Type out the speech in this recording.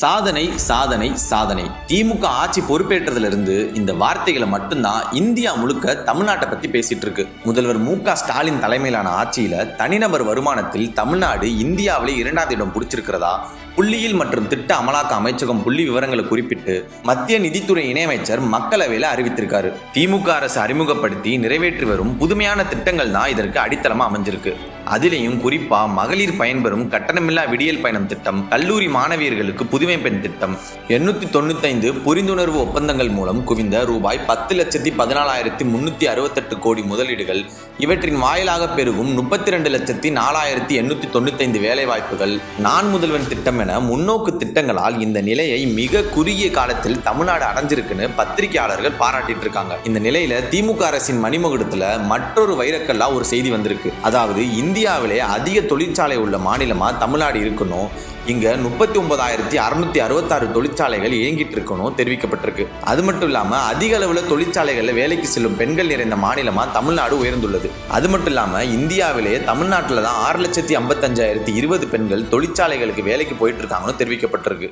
சாதனை சாதனை சாதனை. திமுக ஆட்சி பொறுப்பேற்றதிலிருந்து இந்த வார்த்தைகளை மட்டும்தான் இந்தியா முழுக்க தமிழ்நாட்டை பத்தி பேசிட்டு இருக்கு. முதல்வர் மு ஸ்டாலின் தலைமையிலான ஆட்சியில தனிநபர் வருமானத்தில் தமிழ்நாடு இந்தியாவிலே இரண்டாவது இடம் பிடிச்சிருக்கிறதா? புள்ளியியல் மற்றும் திட்ட அமலாக்க அமைச்சகம் புள்ளி விவரங்களை குறிப்பிட்டு மத்திய நிதித்துறை இணையமைச்சர் மக்களவையில் அறிவித்திருக்காரு. திமுக அரசு அறிமுகப்படுத்தி நிறைவேற்றி வரும் புதுமையான திட்டங்கள் தான் இதற்கு அடித்தளமா அமைஞ்சிருக்கு. அதிலையும் குறிப்பா மகளிர் பயன்பெறும் கட்டணமில்லா விடியல் பயணம் திட்டம் கல்லூரி மாணவியர்களுக்கு புதுமை பெண் திட்டம். எண்ணூத்தி தொண்ணூத்தைந்து புரிந்துணர்வு ஒப்பந்தங்கள் மூலம் குவிந்த ரூபாய் பத்து லட்சத்தி பதினாலாயிரத்தி முன்னூத்தி அறுபத்தெட்டு கோடி முதலீடுகள். இவற்றின் வாயிலாக பெருகும் முப்பத்தி ரெண்டு லட்சத்தி நாலாயிரத்தி எண்ணூத்தி தொண்ணூத்தைந்து வேலைவாய்ப்புகள். நான் முதல்வன் திட்டம் என முன்னோக்கு திட்டங்களால் இந்த நிலையை மிக குறுகிய காலத்தில் தமிழ்நாடு அடைஞ்சிருக்குன்னு பத்திரிகையாளர்கள் பாராட்டிட்டு இருக்காங்க. இந்த நிலையில திமுக அரசின் மணிமகுடத்துல மற்றொரு வைரக்கல்லா ஒரு செய்தி வந்திருக்கு. அதாவது இந்தியாவிலே அதிக தொழிற்சாலை உள்ள மாநிலமாக தமிழ்நாடு இருக்கணும்? இங்கே முப்பத்தி ஒன்பதாயிரத்தி அறுநூத்தி அறுபத்தாறு தொழிற்சாலைகள் இயங்கிட்டு இருக்கணும் தெரிவிக்கப்பட்டிருக்கு. அது மட்டும் இல்லாமல் அதிக அளவில் தொழிற்சாலைகளில் வேலைக்கு செல்லும் பெண்கள் நிறைந்த மாநிலமாக தமிழ்நாடு உயர்ந்துள்ளது. அது மட்டும் இல்லாமல் இந்தியாவிலே தமிழ்நாட்டில் தான் ஆறு லட்சத்தி ஐம்பத்தஞ்சாயிரத்தி இருபது பெண்கள் தொழிற்சாலைகளுக்கு வேலைக்கு போயிட்டு இருக்காங்கன்னு தெரிவிக்கப்பட்டிருக்கு.